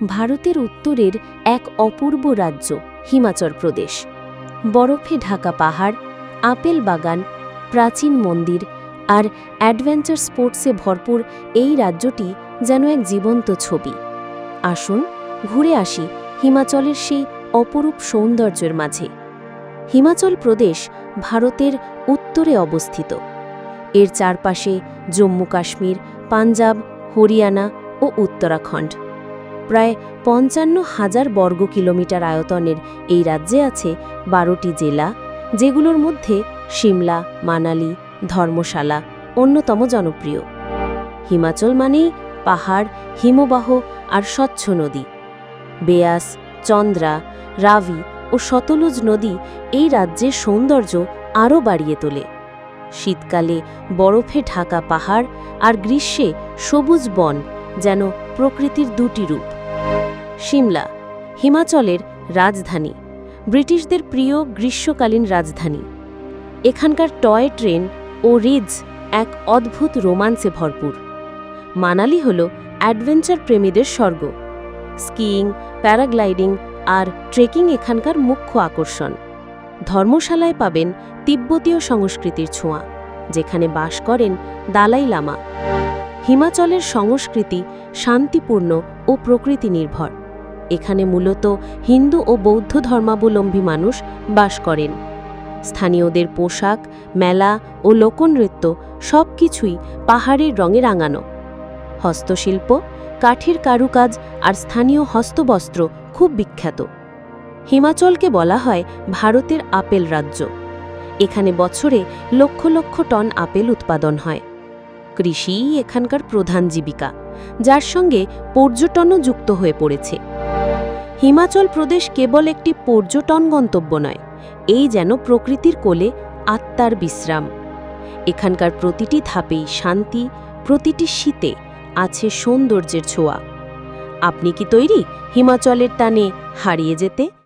ভারতের উত্তরের এক অপূর্ব রাজ্য, হিমাচল প্রদেশ। বরফে ঢাকা পাহাড়, আপেল বাগান, প্রাচীন মন্দির আর অ্যাডভেঞ্চার স্পোর্টসে ভরপুর এই রাজ্যটি যেন এক জীবন্ত ছবি। আসুন ঘুরে আসি হিমাচলের সেই অপরূপ সৌন্দর্যের মাঝে। হিমাচল প্রদেশ ভারতের উত্তরে অবস্থিত। এর চারপাশে জম্মু কাশ্মীর পাঞ্জাব, হরিয়ানা ও উত্তরাখণ্ড। প্রায় পঞ্চান্ন হাজার বর্গ কিলোমিটার আয়তনের এই রাজ্যে আছে বারোটি জেলা, যেগুলোর মধ্যে সিমলা, মানালি, ধর্মশালা অন্যতম জনপ্রিয়। হিমাচল মানেই পাহাড়, হিমবাহ আর স্বচ্ছ নদী। বেয়াস, চন্দ্রা, রাভি ও শতলুজ নদী এই রাজ্যের সৌন্দর্য আরও বাড়িয়ে তোলে। শীতকালে বরফে ঢাকা পাহাড় আর গ্রীষ্মে সবুজ বন যেন প্রকৃতির দুটি রূপ। সিমলা হিমাচলের রাজধানী, ব্রিটিশদের প্রিয় গ্রীষ্মকালীন রাজধানী। এখানকার টয় ট্রেন ও রিজ এক অদ্ভুত রোমান্সে ভরপুর। মানালি হল অ্যাডভেঞ্চার প্রেমীদের স্বর্গ। স্কিইং, প্যারাগ্লাইডিং আর ট্রেকিং এখানকার মুখ্য আকর্ষণ। ধর্মশালায় পাবেন তিব্বতীয় সংস্কৃতির ছোঁয়া, যেখানে বাস করেন দালাই লামা। হিমাচলের সংস্কৃতি শান্তিপূর্ণ ও প্রকৃতি নির্ভর এখানে মূলত হিন্দু ও বৌদ্ধ ধর্মাবলম্বী মানুষ বাস করেন। স্থানীয়দের পোশাক, মেলা ও লোকনৃত্য সব কিছুই পাহাড়ের রঙে রাঙানো। হস্তশিল্প, কাঠের কারুকাজ আর স্থানীয় হস্তবস্ত্র খুব বিখ্যাত। হিমাচলকে বলা হয় ভারতের আপেল রাজ্য। এখানে বছরে লক্ষ লক্ষ টন আপেল উৎপাদন হয়। কৃষিই এখানকার প্রধান জীবিকা, যার সঙ্গে পর্যটনও যুক্ত হয়ে পড়েছে। হিমাচল প্রদেশ কেবল একটি পর্যটন গন্তব্য নয়, এই যেন প্রকৃতির কোলে আত্মার বিশ্রাম। এখানকার প্রতিটি ধাপেই শান্তি, প্রতিটি শীতে আছে সৌন্দর্যের ছোঁয়া। আপনি কি তৈরি হিমাচলের টানে হারিয়ে যেতে?